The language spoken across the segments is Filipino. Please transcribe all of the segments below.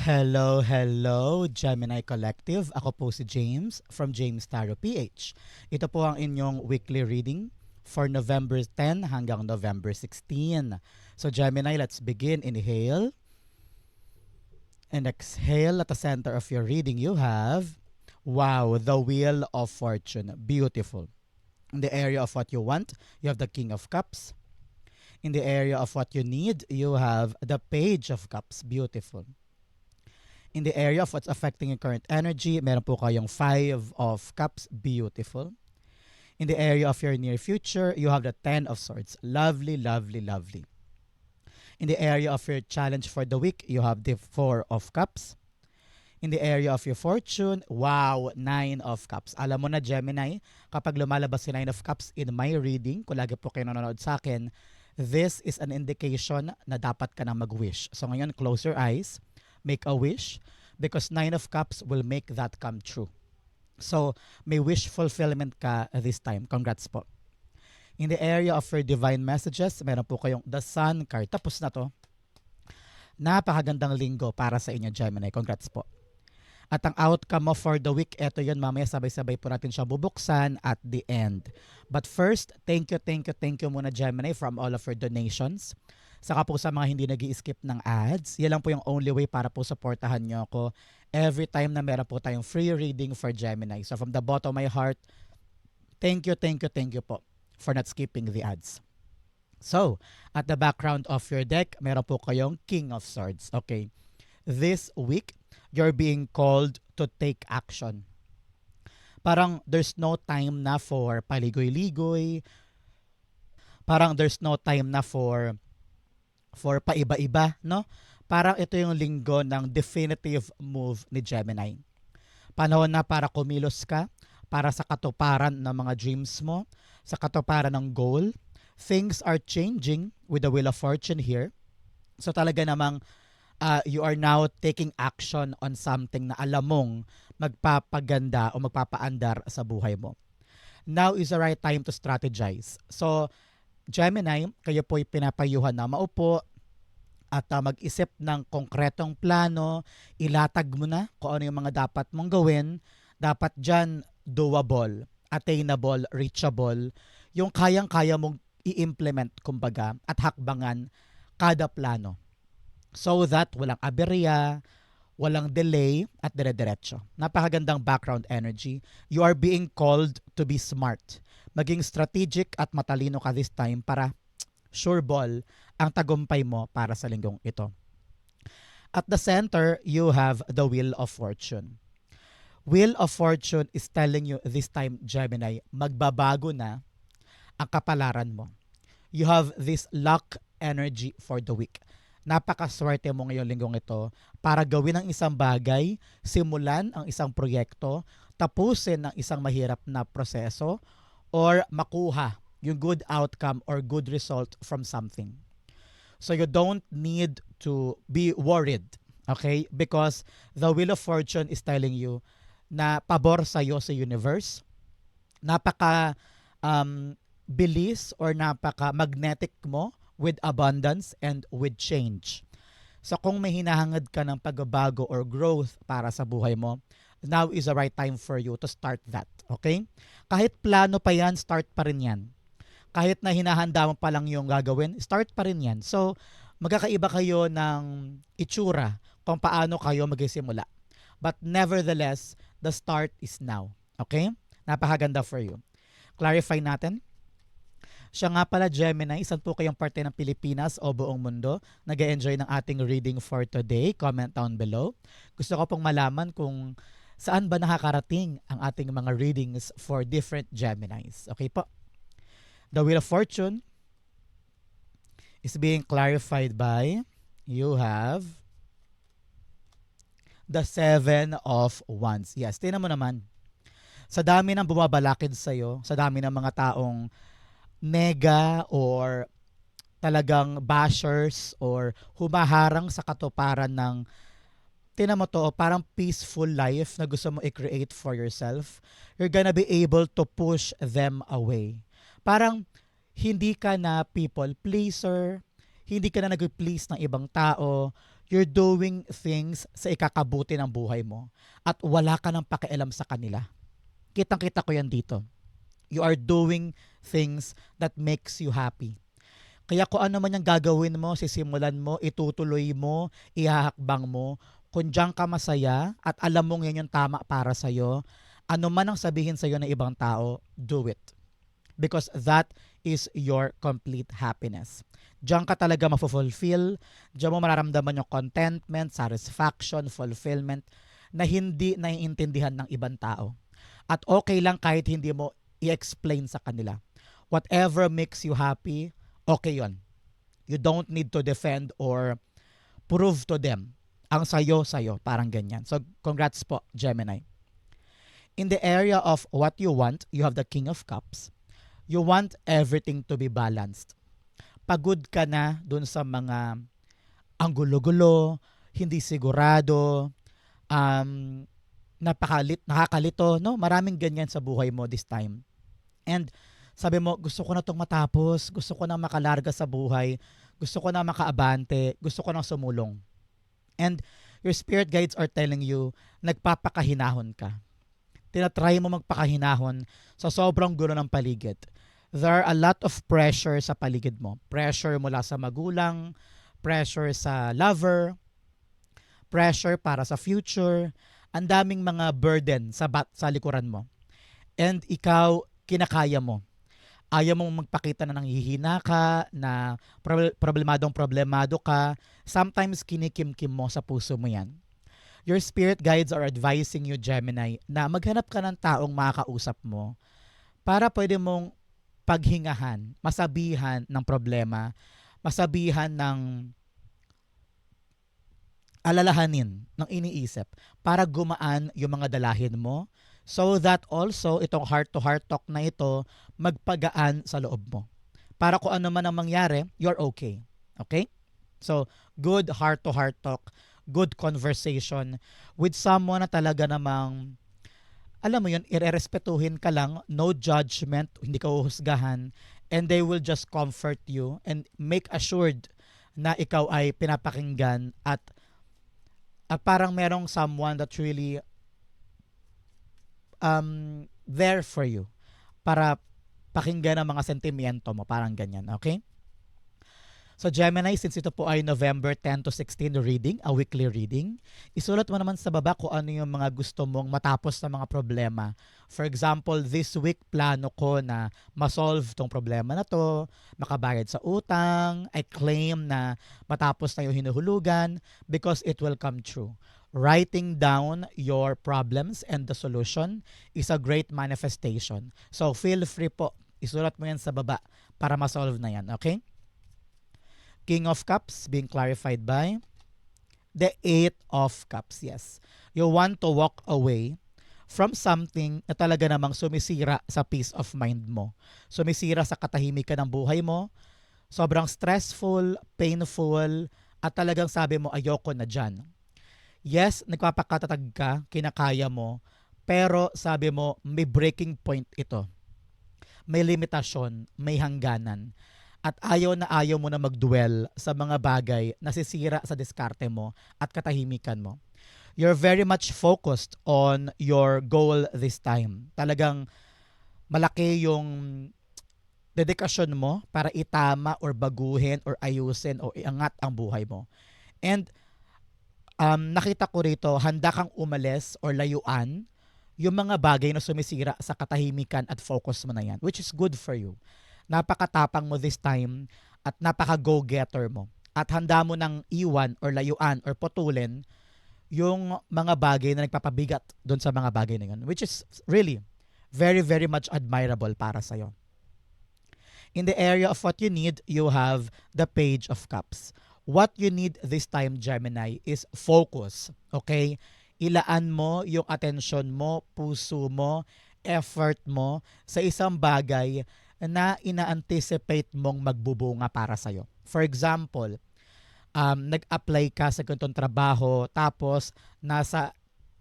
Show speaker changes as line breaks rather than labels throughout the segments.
Hello, hello, Gemini Collective. Ako po si James from James Tarot PH. Ito po ang inyong weekly reading for November 10 hanggang November 16. So Gemini, let's begin. Inhale. And exhale at the center of your reading you have, wow, the Wheel of Fortune. Beautiful. In the area of what you want, you have the King of Cups. In the area of what you need, you have the Page of Cups. Beautiful. In the area of what's affecting your current energy, meron po kayong Five of Cups. Beautiful. In the area of your near future, you have the Ten of Swords. Lovely, lovely, lovely. In the area of your challenge for the week, you have the Four of Cups. In the area of your fortune, wow, Nine of Cups. Alam mo na, Gemini, kapag lumalabas si Nine of Cups in my reading, kung lagi po kayo nanonood sa akin, this is an indication na dapat ka na mag-wish. So ngayon, close your eyes, make a wish, because Nine of Cups will make that come true. So, may wish fulfillment ka this time. Congrats po. In the area of your divine messages, meron po kayong The Sun card. Tapos na to. Napakagandang linggo para sa inyo, Gemini. Congrats po. At ang outcome mo for the week, eto yun, mamaya sabay-sabay po natin siya bubuksan at the end. But first, thank you, thank you, thank you muna, Gemini, from all of your donations. Saka po sa mga hindi nag skip ng ads, yan lang po yung only way para po supportahan nyo ako every time na meron po tayong free reading for Gemini. So from the bottom of my heart, thank you, thank you, thank you po for not skipping the ads. So, at the background of your deck, meron po kayong King of Swords. Okay. This week, you're being called to take action. Parang there's no time na for paligoy-ligoy. Parang there's no time na for for paiba-iba, no? Parang ito yung linggo ng definitive move ni Gemini. Panahon na para kumilos ka, para sa katuparan ng mga dreams mo, sa katuparan ng goal. Things are changing with the Wheel of Fortune here. So talaga namang uh, you are now taking action on something na alam mong magpapaganda o magpapaandar sa buhay mo. Now is the right time to strategize. So, Gemini, kayo po'y pinapayuhan na maupo at uh, mag-isip ng konkretong plano, ilatag mo na kung ano yung mga dapat mong gawin. Dapat dyan doable, attainable, reachable, yung kayang-kaya mong i-implement, kumbaga, at hakbangan kada plano. So that walang aberya, walang delay, at dire-diretso. Napakagandang background energy. You are being called to be smart. Maging strategic at matalino ka this time para sure ball ang tagumpay mo para sa linggong ito. At the center, you have the Wheel of Fortune. Wheel of Fortune is telling you this time, Gemini, magbabago na ang kapalaran mo. You have this luck energy for the week. Napakaswerte mo ngayong linggong ito para gawin ang isang bagay, simulan ang isang proyekto, tapusin ang isang mahirap na proseso, or makuha yung good outcome or good result from something. So you don't need to be worried, okay? Because the Wheel of Fortune is telling you na pabor sa'yo sa universe, napaka um, bilis or napaka magnetic mo with abundance and with change. So kung may hinahangad ka ng pagbabago or growth para sa buhay mo, now is the right time for you to start that. Okay? Kahit plano pa yan, start pa rin yan. Kahit na hinahanda mo pa lang yung gagawin, start pa rin yan. So, magkakaiba kayo ng itsura kung paano kayo magsisimula. But nevertheless, the start is now. Okay? Napakaganda for you. Clarify natin. Siya nga pala Gemini, isan po kayong parte ng Pilipinas o buong mundo. nag enjoy ng ating reading for today. Comment down below. Gusto ko pong malaman kung saan ba nakakarating ang ating mga readings for different Geminis. Okay po. The Wheel of Fortune is being clarified by you have the Seven of Wands. Yes, tinan mo naman. Sa dami ng bumabalakid sa'yo, sa dami ng mga taong nega or talagang bashers or humaharang sa katuparan ng tinan mo to, parang peaceful life na gusto mo i-create for yourself, you're gonna be able to push them away. Parang hindi ka na people pleaser, hindi ka na nag-please ng ibang tao, you're doing things sa ikakabuti ng buhay mo at wala ka ng pakialam sa kanila. Kitang-kita ko yan dito. You are doing things that makes you happy. Kaya kung ano man yung gagawin mo, sisimulan mo, itutuloy mo, ihahakbang mo, kung diyan ka masaya at alam mong yan yung tama para sa'yo, ano man ang sabihin sa'yo ng ibang tao, do it. Because that is your complete happiness. Diyan ka talaga mafulfill, diyan mo mararamdaman yung contentment, satisfaction, fulfillment na hindi naiintindihan ng ibang tao. At okay lang kahit hindi mo i-explain sa kanila. Whatever makes you happy, okay yon. You don't need to defend or prove to them. Ang sayo, sayo. Parang ganyan. So, congrats po, Gemini. In the area of what you want, you have the King of Cups. You want everything to be balanced. Pagod ka na dun sa mga ang gulo-gulo, hindi sigurado, um, napakalit, nakakalito, no? Maraming ganyan sa buhay mo this time. And sabi mo, gusto ko na itong matapos, gusto ko na makalarga sa buhay, gusto ko na makaabante, gusto ko na sumulong. And your spirit guides are telling you, nagpapakahinahon ka. Tinatry mo magpakahinahon sa sobrang gulo ng paligid. There are a lot of pressure sa paligid mo. Pressure mula sa magulang, pressure sa lover, pressure para sa future, ang daming mga burden sa bat, sa likuran mo. And ikaw kinakaya mo. Ayaw mong magpakita na nanghihina ka, na problemadong problemado ka. Sometimes kinikimkim mo sa puso mo yan. Your spirit guides are advising you, Gemini, na maghanap ka ng taong makakausap mo para pwede mong paghingahan, masabihan ng problema, masabihan ng alalahanin ng iniisip para gumaan yung mga dalahin mo so that also itong heart-to-heart talk na ito magpagaan sa loob mo. Para kung ano man ang mangyari, you're okay. Okay? So, good heart-to-heart talk, good conversation with someone na talaga namang alam mo yun, irerespetuhin ka lang, no judgment, hindi ka uhusgahan, and they will just comfort you and make assured na ikaw ay pinapakinggan at at parang merong someone that really um, there for you para pakinggan ang mga sentimiento mo, parang ganyan, okay? So Gemini, since ito po ay November 10 to 16 reading, a weekly reading, isulat mo naman sa baba kung ano yung mga gusto mong matapos na mga problema. For example, this week plano ko na masolve tong problema na to, makabayad sa utang, I claim na matapos na yung hinuhulugan because it will come true. Writing down your problems and the solution is a great manifestation. So feel free po, isulat mo yan sa baba para masolve na yan, okay? King of Cups being clarified by the Eight of Cups. Yes. You want to walk away from something na talaga namang sumisira sa peace of mind mo. Sumisira sa katahimikan ng buhay mo. Sobrang stressful, painful, at talagang sabi mo ayoko na dyan. Yes, nagpapakatatag ka, kinakaya mo, pero sabi mo may breaking point ito. May limitasyon, may hangganan at ayaw na ayaw mo na magdwell sa mga bagay na sisira sa diskarte mo at katahimikan mo. You're very much focused on your goal this time. Talagang malaki yung dedikasyon mo para itama or baguhin or ayusin o iangat ang buhay mo. And um, nakita ko rito, handa kang umalis or layuan yung mga bagay na sumisira sa katahimikan at focus mo na yan, which is good for you napakatapang mo this time at napaka-go-getter mo. At handa mo nang iwan or layuan or putulin yung mga bagay na nagpapabigat doon sa mga bagay na yun. Which is really very, very much admirable para sa'yo. In the area of what you need, you have the Page of Cups. What you need this time, Gemini, is focus. Okay? Ilaan mo yung attention mo, puso mo, effort mo sa isang bagay na ina-anticipate mong magbubunga para sa'yo. For example, um, nag-apply ka sa ganitong trabaho tapos nasa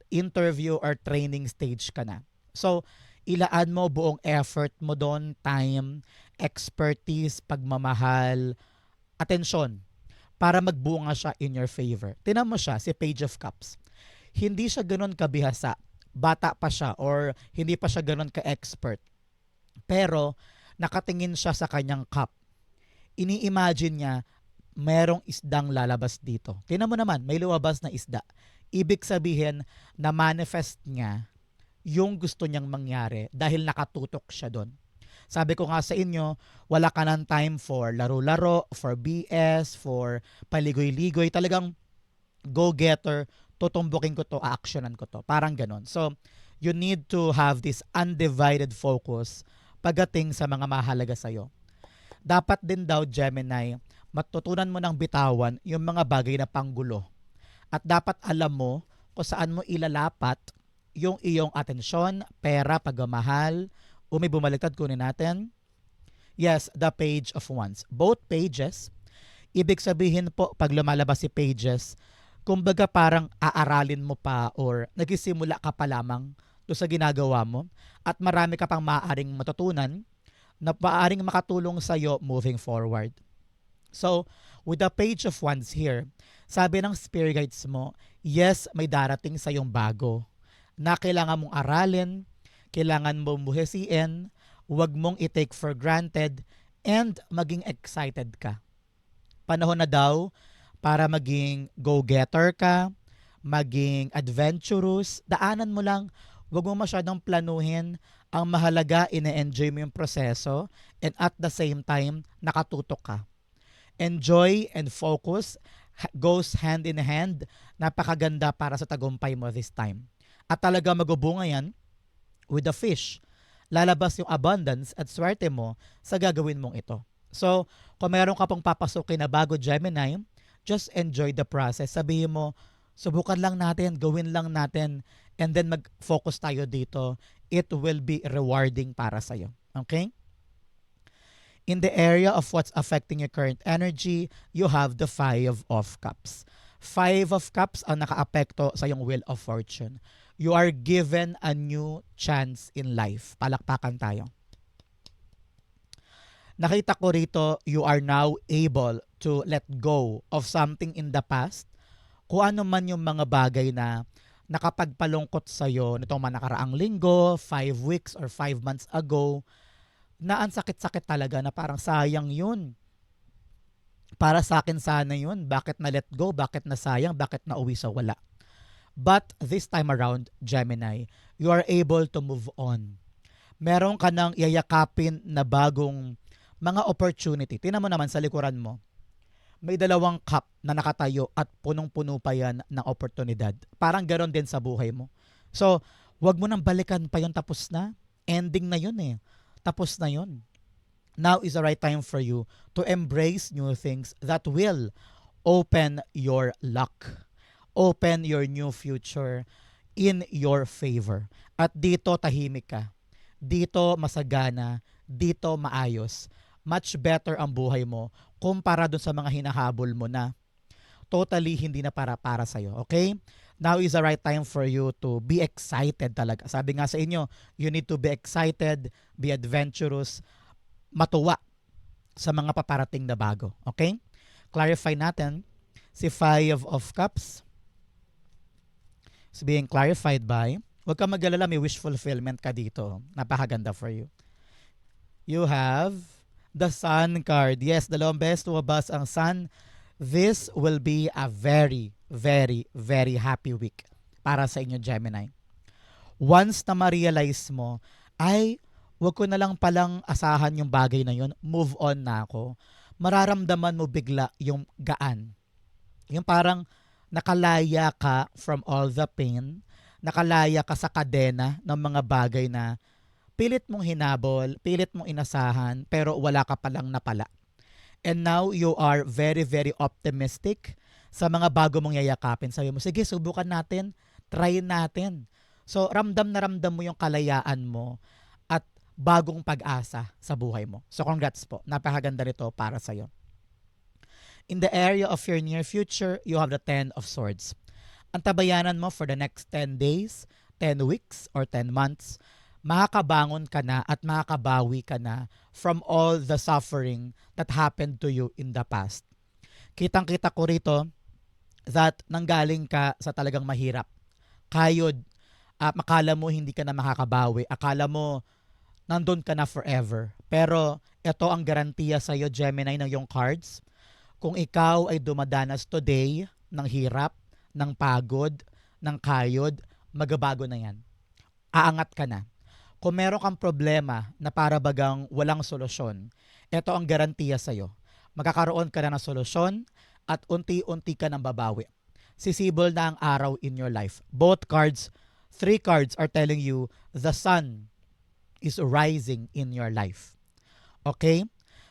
interview or training stage ka na. So, ilaan mo buong effort mo doon, time, expertise, pagmamahal, atensyon para magbunga siya in your favor. Tinan mo siya, si Page of Cups. Hindi siya ganun kabihasa. Bata pa siya or hindi pa siya ganun ka-expert. Pero nakatingin siya sa kanyang cup. Ini-imagine niya merong isdang lalabas dito. Tinan mo naman, may lumabas na isda. Ibig sabihin na manifest niya yung gusto niyang mangyari dahil nakatutok siya doon. Sabi ko nga sa inyo, wala ka ng time for laro-laro, for BS, for paligoy-ligoy. Talagang go-getter, tutumbukin ko to, actionan ko to. Parang ganon. So, you need to have this undivided focus pagating sa mga mahalaga sa'yo. Dapat din daw, Gemini, matutunan mo ng bitawan yung mga bagay na panggulo. At dapat alam mo kung saan mo ilalapat yung iyong atensyon, pera, pagmamahal, umi bumaliktad kunin natin. Yes, the page of wands. Both pages, ibig sabihin po pag lumalabas si pages, kumbaga parang aaralin mo pa or nagsisimula ka pa lamang do sa ginagawa mo at marami ka pang maaaring matutunan na maaaring makatulong sa iyo moving forward. So, with the page of wands here, sabi ng spirit guides mo, yes, may darating sa yung bago na kailangan mong aralin, kailangan mong buhesiin, huwag mong i-take for granted, and maging excited ka. Panahon na daw para maging go-getter ka, maging adventurous, daanan mo lang, huwag mo masyadong planuhin, ang mahalaga, ine-enjoy mo yung proseso, and at the same time, nakatutok ka. Enjoy and focus goes hand in hand. Napakaganda para sa tagumpay mo this time. At talaga magubunga yan with the fish. Lalabas yung abundance at swerte mo sa gagawin mong ito. So, kung meron ka pong papasukin na bago Gemini, just enjoy the process. Sabihin mo, subukan lang natin, gawin lang natin, and then mag-focus tayo dito. It will be rewarding para sa'yo. Okay? In the area of what's affecting your current energy, you have the Five of Cups. Five of Cups ang nakaapekto sa yung Wheel of Fortune. You are given a new chance in life. Palakpakan tayo. Nakita ko rito, you are now able to let go of something in the past. Kung ano man yung mga bagay na nakapagpalungkot sa'yo nitong mga nakaraang linggo, five weeks or five months ago, na ang sakit-sakit talaga na parang sayang yun. Para sa akin sana yun. Bakit na let go? Bakit na sayang? Bakit na uwi sa wala? But this time around, Gemini, you are able to move on. Meron ka nang yayakapin na bagong mga opportunity. Tingnan mo naman sa likuran mo. May dalawang cup na nakatayo at punong-puno pa yan ng oportunidad. Parang ganoon din sa buhay mo. So, wag mo nang balikan pa yung tapos na. Ending na yun eh. Tapos na yun. Now is the right time for you to embrace new things that will open your luck. Open your new future in your favor. At dito tahimik ka. Dito masagana. Dito maayos much better ang buhay mo kumpara dun sa mga hinahabol mo na totally hindi na para para sa iyo. Okay? Now is the right time for you to be excited talaga. Sabi nga sa inyo, you need to be excited, be adventurous, matuwa sa mga paparating na bago. Okay? Clarify natin si Five of Cups is being clarified by Huwag kang mag-alala, may wish fulfillment ka dito. Napakaganda for you. You have the Sun card. Yes, dalawang beses lumabas ang Sun. This will be a very, very, very happy week para sa inyo, Gemini. Once na ma-realize mo, ay, wag ko na lang palang asahan yung bagay na yun, move on na ako. Mararamdaman mo bigla yung gaan. Yung parang nakalaya ka from all the pain, nakalaya ka sa kadena ng mga bagay na pilit mong hinabol, pilit mong inasahan, pero wala ka palang napala. And now you are very, very optimistic sa mga bago mong yayakapin. Sabi mo, sige, subukan natin, try natin. So, ramdam na ramdam mo yung kalayaan mo at bagong pag-asa sa buhay mo. So, congrats po. Napakaganda nito para sa'yo. In the area of your near future, you have the Ten of Swords. Ang tabayanan mo for the next 10 days, 10 weeks, or 10 months, makakabangon ka na at makakabawi ka na from all the suffering that happened to you in the past. kitang-kita ko rito that nanggaling ka sa talagang mahirap. Kayod, uh, akala mo hindi ka na makakabawi. Akala mo nandun ka na forever. Pero ito ang garantiya sa iyo, Gemini, ng yung cards. Kung ikaw ay dumadanas today ng hirap, ng pagod, ng kayod, magabago na yan. Aangat ka na. Kung meron kang problema na para bagang walang solusyon, ito ang garantiya sa iyo. Magkakaroon ka na ng solusyon at unti-unti ka nang babawi. Sisibol na ang araw in your life. Both cards, three cards are telling you the sun is rising in your life. Okay?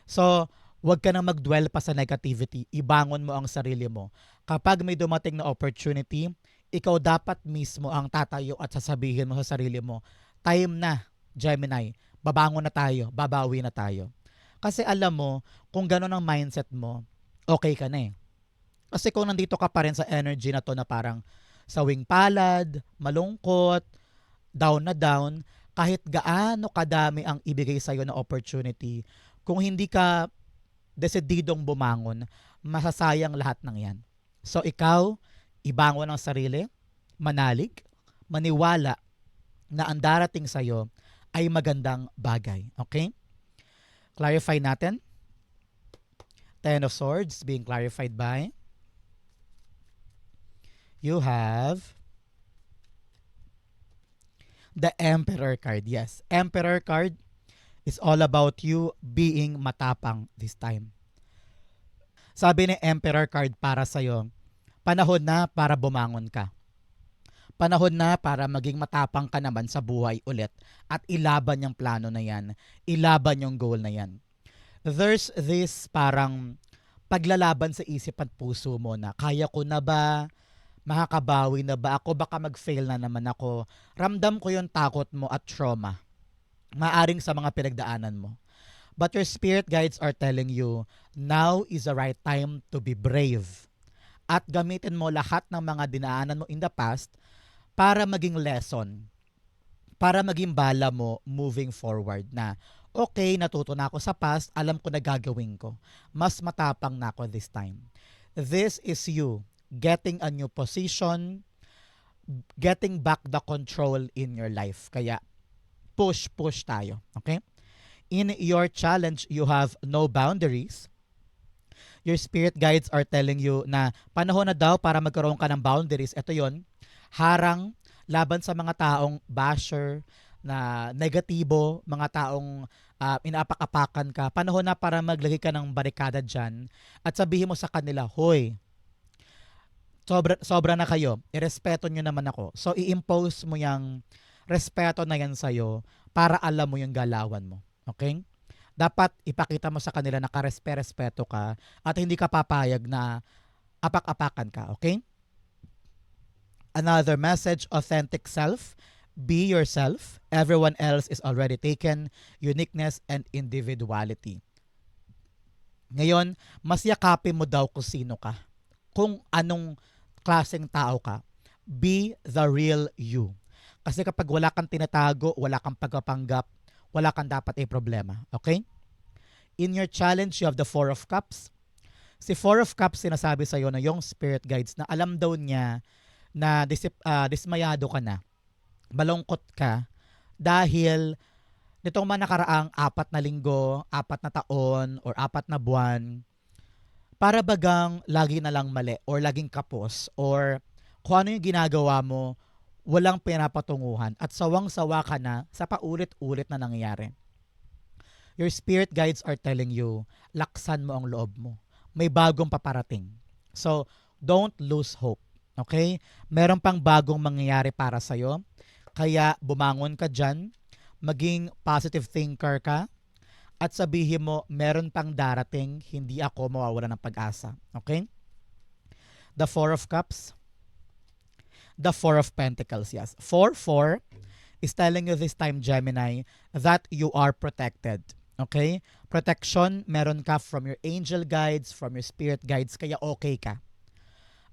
So, huwag ka na mag-dwell pa sa negativity. Ibangon mo ang sarili mo. Kapag may dumating na opportunity, ikaw dapat mismo ang tatayo at sasabihin mo sa sarili mo, time na, Gemini, babangon na tayo, babawi na tayo. Kasi alam mo, kung gano'n ang mindset mo, okay ka na eh. Kasi kung nandito ka pa rin sa energy na to na parang sawing palad, malungkot, down na down, kahit gaano kadami ang ibigay sa'yo na opportunity, kung hindi ka desididong bumangon, masasayang lahat ng yan. So ikaw, ibangon ang sarili, manalig, maniwala na ang darating sa'yo ay magandang bagay. Okay? Clarify natin. Ten of Swords being clarified by you have the Emperor card. Yes, Emperor card is all about you being matapang this time. Sabi ni Emperor card para sa'yo, panahon na para bumangon ka. Panahon na para maging matapang ka naman sa buhay ulit at ilaban yung plano na yan. Ilaban yung goal na yan. There's this parang paglalaban sa isip at puso mo na kaya ko na ba? Makakabawi na ba ako? Baka mag-fail na naman ako. Ramdam ko yung takot mo at trauma. Maaring sa mga pinagdaanan mo. But your spirit guides are telling you, now is the right time to be brave. At gamitin mo lahat ng mga dinaanan mo in the past para maging lesson. Para maging bala mo moving forward na okay, natuto na ako sa past, alam ko na gagawin ko. Mas matapang na ako this time. This is you getting a new position, getting back the control in your life. Kaya push, push tayo. Okay? In your challenge, you have no boundaries. Your spirit guides are telling you na panahon na daw para magkaroon ka ng boundaries. Ito yon harang laban sa mga taong basher, na negatibo, mga taong uh, inaapak-apakan ka, panahon na para maglagay ka ng barikada dyan at sabihin mo sa kanila, Hoy, sobra, sobra na kayo, irespeto nyo naman ako. So, i-impose mo yung respeto na yan sa'yo para alam mo yung galawan mo. Okay? Dapat ipakita mo sa kanila na karespe-respeto ka at hindi ka papayag na apak-apakan ka. Okay? Another message, authentic self. Be yourself. Everyone else is already taken. Uniqueness and individuality. Ngayon, mas yakapin mo daw kung sino ka. Kung anong klaseng tao ka. Be the real you. Kasi kapag wala kang tinatago, wala kang pagpapanggap, wala kang dapat ay problema. Okay? In your challenge, you have the Four of Cups. Si Four of Cups sinasabi sa iyo na yung spirit guides na alam daw niya na disip, uh, dismayado ka na, malungkot ka, dahil nitong mga nakaraang apat na linggo, apat na taon, or apat na buwan, para bagang lagi na lang mali, or laging kapos, or kung ano yung ginagawa mo, walang pinapatunguhan, at sawang-sawa ka na sa paulit-ulit na nangyayari. Your spirit guides are telling you, laksan mo ang loob mo. May bagong paparating. So, don't lose hope. Okay? Meron pang bagong mangyayari para sa'yo. Kaya bumangon ka dyan, maging positive thinker ka, at sabihin mo, meron pang darating, hindi ako mawawala ng pag-asa. Okay? The Four of Cups. The Four of Pentacles, yes. Four, four is telling you this time, Gemini, that you are protected. Okay? Protection, meron ka from your angel guides, from your spirit guides, kaya okay ka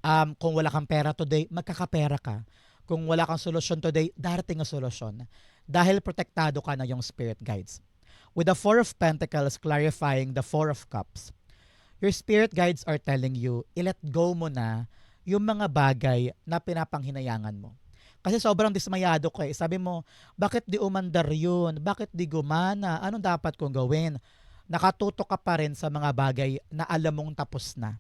um, kung wala kang pera today, magkakapera ka. Kung wala kang solusyon today, darating ang solusyon. Dahil protektado ka na yung spirit guides. With the Four of Pentacles clarifying the Four of Cups, Your spirit guides are telling you, i-let go mo na yung mga bagay na pinapanghinayangan mo. Kasi sobrang dismayado ko eh. Sabi mo, bakit di umandar yun? Bakit di gumana? Anong dapat kong gawin? Nakatutok ka pa rin sa mga bagay na alam mong tapos na.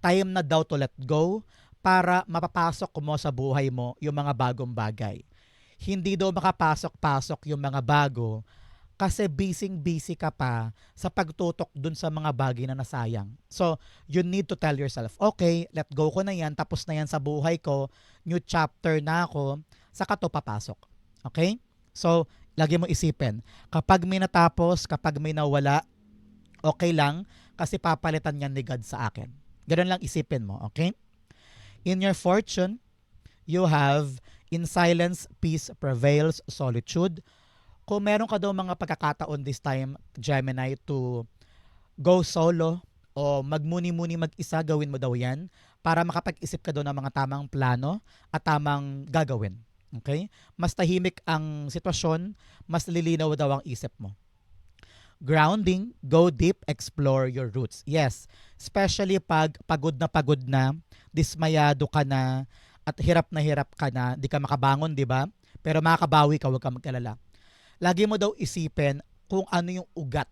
Time na daw to let go para mapapasok mo sa buhay mo yung mga bagong bagay. Hindi daw makapasok-pasok yung mga bago kasi busy-busy ka pa sa pagtutok dun sa mga bagay na nasayang. So, you need to tell yourself, okay, let go ko na yan, tapos na yan sa buhay ko, new chapter na ako, saka to papasok. Okay? So, lagi mo isipin, kapag may natapos, kapag may nawala, okay lang, kasi papalitan yan ni God sa akin. Ganun lang isipin mo, okay? In your fortune, you have in silence, peace prevails, solitude, kung meron ka daw mga pagkakataon this time, Gemini, to go solo o magmuni-muni mag-isa, gawin mo daw yan para makapag-isip ka daw ng mga tamang plano at tamang gagawin. Okay? Mas tahimik ang sitwasyon, mas lilinaw daw ang isip mo. Grounding, go deep, explore your roots. Yes, especially pag pagod na pagod na, dismayado ka na, at hirap na hirap ka na, di ka makabangon, di ba? Pero makakabawi ka, huwag ka magkalala lagi mo daw isipin kung ano yung ugat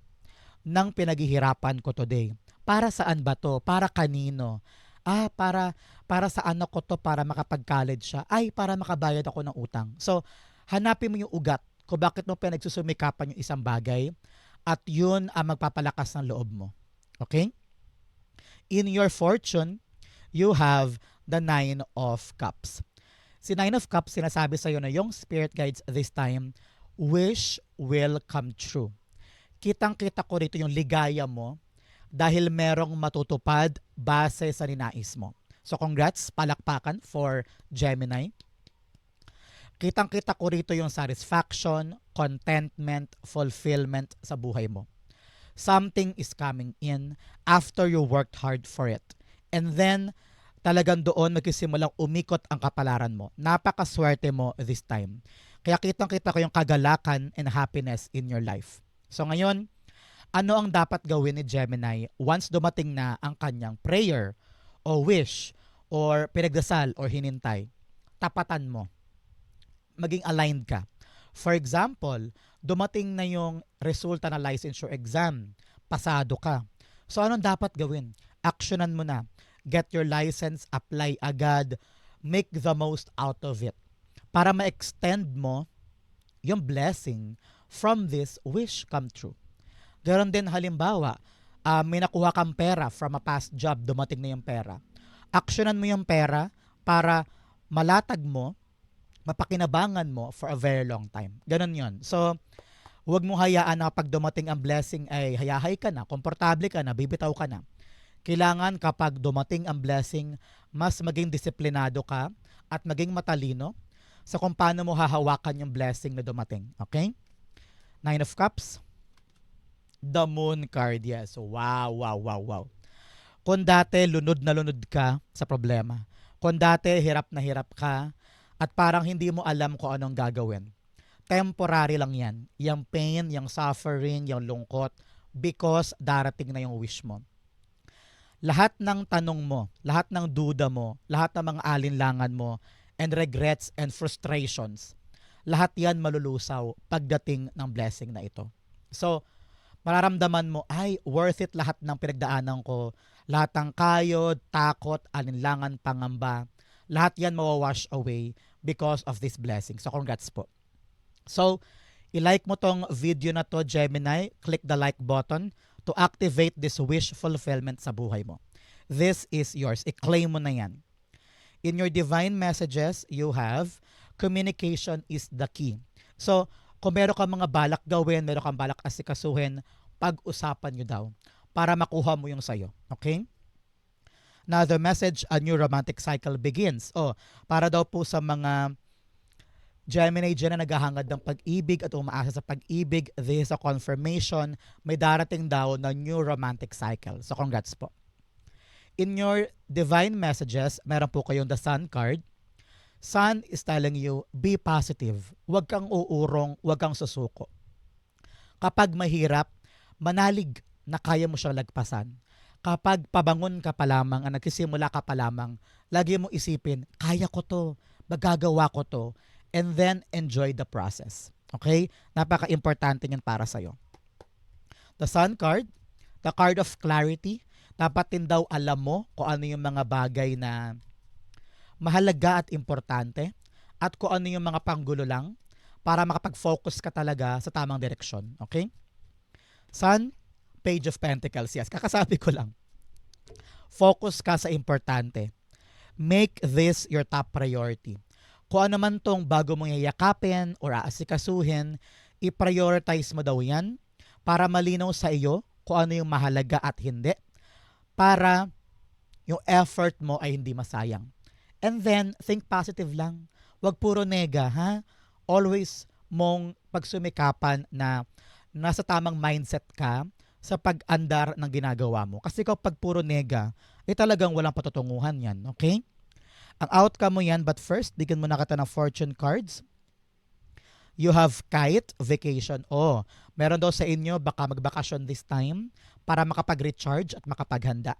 ng pinaghihirapan ko today. Para saan ba to? Para kanino? Ah, para para sa anak ko to para makapag-college siya. Ay, para makabayad ako ng utang. So, hanapin mo yung ugat kung bakit mo pinagsusumikapan yung isang bagay at yun ang magpapalakas ng loob mo. Okay? In your fortune, you have the Nine of Cups. Si Nine of Cups, sinasabi sa'yo na yung spirit guides this time wish will come true. Kitang-kita ko rito yung ligaya mo dahil merong matutupad base sa ninais mo. So congrats, palakpakan for Gemini. Kitang-kita ko rito yung satisfaction, contentment, fulfillment sa buhay mo. Something is coming in after you worked hard for it. And then, talagang doon magsimulang umikot ang kapalaran mo. Napakaswerte mo this time. Kaya kitang-kita ko yung kagalakan and happiness in your life. So ngayon, ano ang dapat gawin ni Gemini once dumating na ang kanyang prayer o wish or pinagdasal or hinintay? Tapatan mo. Maging aligned ka. For example, dumating na yung resulta na licensure exam. Pasado ka. So anong dapat gawin? Actionan mo na. Get your license, apply agad, make the most out of it para ma-extend mo yung blessing from this wish come true. Ganon din halimbawa, uh, may nakuha kang pera from a past job, dumating na yung pera. Actionan mo yung pera para malatag mo, mapakinabangan mo for a very long time. Ganon yon. So, huwag mo hayaan na pag dumating ang blessing ay hayahay ka na, komportable ka na, bibitaw ka na. Kailangan kapag dumating ang blessing, mas maging disiplinado ka at maging matalino sa kung paano mo hahawakan yung blessing na dumating. Okay? Nine of Cups. The Moon card, yes. Wow, wow, wow, wow. Kung dati lunod na lunod ka sa problema, kung dati hirap na hirap ka, at parang hindi mo alam kung anong gagawin, temporary lang yan. Yung pain, yung suffering, yung lungkot, because darating na yung wish mo. Lahat ng tanong mo, lahat ng duda mo, lahat ng mga alinlangan mo, and regrets and frustrations. Lahat yan malulusaw pagdating ng blessing na ito. So, mararamdaman mo, ay, worth it lahat ng pinagdaanan ko. Lahat ng kayod, takot, alinlangan, pangamba. Lahat yan mawawash away because of this blessing. So, congrats po. So, i-like mo tong video na to, Gemini. Click the like button to activate this wish fulfillment sa buhay mo. This is yours. I-claim mo na yan. In your divine messages, you have communication is the key. So, kung meron kang mga balak gawin, meron kang balak asikasuhin, pag-usapan nyo daw para makuha mo yung sayo. Okay? Now, the message, a new romantic cycle begins. Oh, para daw po sa mga Gemini dyan na naghahangad ng pag-ibig at umaasa sa pag-ibig, this is a confirmation, may darating daw na new romantic cycle. So, congrats po in your divine messages, meron po kayong the sun card. Sun is telling you, be positive. Huwag kang uurong, huwag kang susuko. Kapag mahirap, manalig na kaya mo siyang lagpasan. kapag pabangon ka pa lamang, ang nagsisimula ka pa lamang, lagi mo isipin, kaya ko to, magagawa ko to, and then enjoy the process. Okay? Napaka-importante niyan para sa'yo. The Sun card, the card of clarity, dapat din daw alam mo kung ano yung mga bagay na mahalaga at importante at kung ano yung mga panggulo lang para makapag-focus ka talaga sa tamang direksyon. Okay? Sun, Page of Pentacles. Yes, kakasabi ko lang. Focus ka sa importante. Make this your top priority. Kung ano man tong bago mong yayakapin or aasikasuhin, i-prioritize mo daw yan para malinaw sa iyo kung ano yung mahalaga at hindi para yung effort mo ay hindi masayang. And then, think positive lang. Huwag puro nega, ha? Always mong pagsumikapan na nasa tamang mindset ka sa pag-andar ng ginagawa mo. Kasi kapag puro nega, eh talagang walang patutunguhan yan, okay? Ang outcome mo yan, but first, bigyan mo na kita ng fortune cards. You have kite vacation. Oh, meron daw sa inyo baka magbakasyon this time para makapag-recharge at makapaghanda.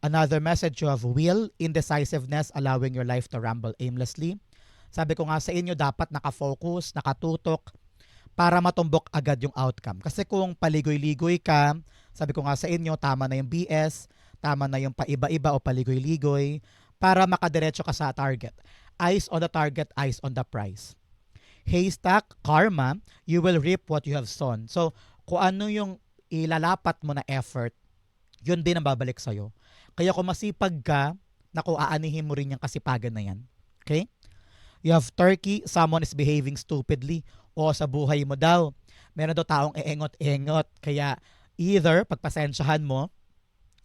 Another message you have will, indecisiveness, allowing your life to ramble aimlessly. Sabi ko nga sa inyo, dapat nakafocus, nakatutok, para matumbok agad yung outcome. Kasi kung paligoy-ligoy ka, sabi ko nga sa inyo, tama na yung BS, tama na yung paiba-iba o paligoy-ligoy, para makadiretso ka sa target. Eyes on the target, eyes on the prize. Haystack, karma, you will reap what you have sown. So, kung ano yung ilalapat mo na effort, yun din ang babalik sa'yo. Kaya kung masipag ka, naku, aanihin mo rin yung kasipagan na yan. Okay? You have turkey, someone is behaving stupidly. O sa buhay mo daw, meron daw taong eengot-engot. Kaya either pagpasensyahan mo,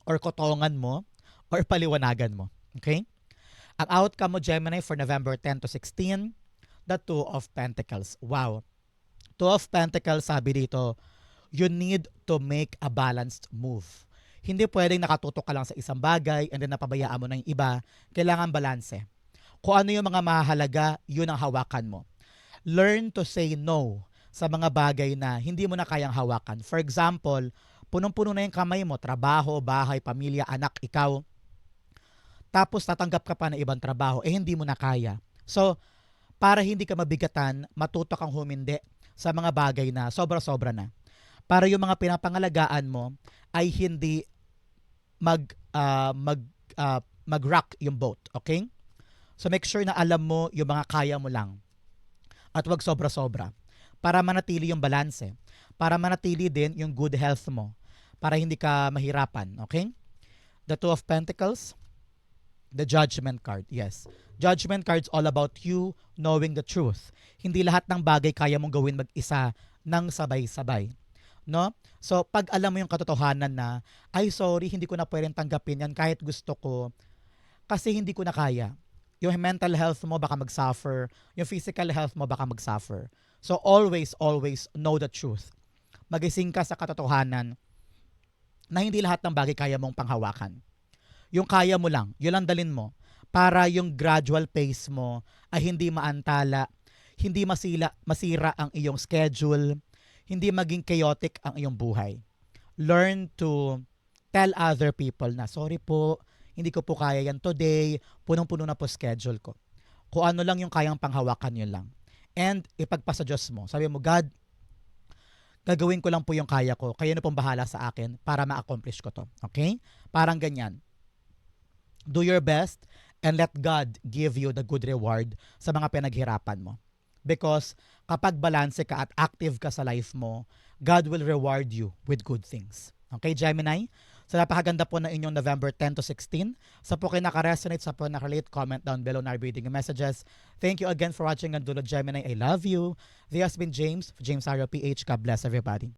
or kotongan mo, or paliwanagan mo. Okay? Ang outcome mo, Gemini, for November 10 to 16, the Two of Pentacles. Wow. Two of Pentacles, sabi dito, you need to make a balanced move. Hindi pwedeng nakatutok ka lang sa isang bagay and then napabayaan mo yung iba. Kailangan balanse. Kung ano yung mga mahalaga, yun ang hawakan mo. Learn to say no sa mga bagay na hindi mo na kayang hawakan. For example, punong-puno na yung kamay mo, trabaho, bahay, pamilya, anak, ikaw. Tapos tatanggap ka pa ng ibang trabaho, eh hindi mo na kaya. So, para hindi ka mabigatan, matuto kang humindi sa mga bagay na sobra-sobra na. Para yung mga pinapangalagaan mo ay hindi mag uh, mag uh, mag-rock yung boat, okay? So make sure na alam mo yung mga kaya mo lang. At wag sobra-sobra para manatili yung balanse. Para manatili din yung good health mo. Para hindi ka mahirapan, okay? The Two of Pentacles, the Judgment card. Yes. Judgment card's all about you knowing the truth. Hindi lahat ng bagay kaya mong gawin mag-isa ng sabay-sabay. No? So, pag alam mo yung katotohanan na, ay sorry, hindi ko na pwedeng tanggapin yan kahit gusto ko, kasi hindi ko na kaya. Yung mental health mo baka mag-suffer, yung physical health mo baka mag-suffer. So, always, always know the truth. Magising ka sa katotohanan na hindi lahat ng bagay kaya mong panghawakan. Yung kaya mo lang, yun lang dalin mo para yung gradual pace mo ay hindi maantala, hindi masila, masira ang iyong schedule, hindi maging chaotic ang iyong buhay. Learn to tell other people na, sorry po, hindi ko po kaya yan today, punong-puno na po schedule ko. Kung ano lang yung kayang panghawakan yun lang. And ipagpasa Diyos mo. Sabi mo, God, gagawin ko lang po yung kaya ko. Kayo na pong bahala sa akin para ma-accomplish ko to. Okay? Parang ganyan. Do your best and let God give you the good reward sa mga pinaghirapan mo. Because kapag balanse ka at active ka sa life mo, God will reward you with good things. Okay, Gemini? So napakaganda po ng inyong November 10 to 16. Sa po kayo naka-resonate, sa po naka-relate, comment down below na reading messages. Thank you again for watching Andulo Gemini. I love you. This has been James, James Arrow PH. God bless everybody.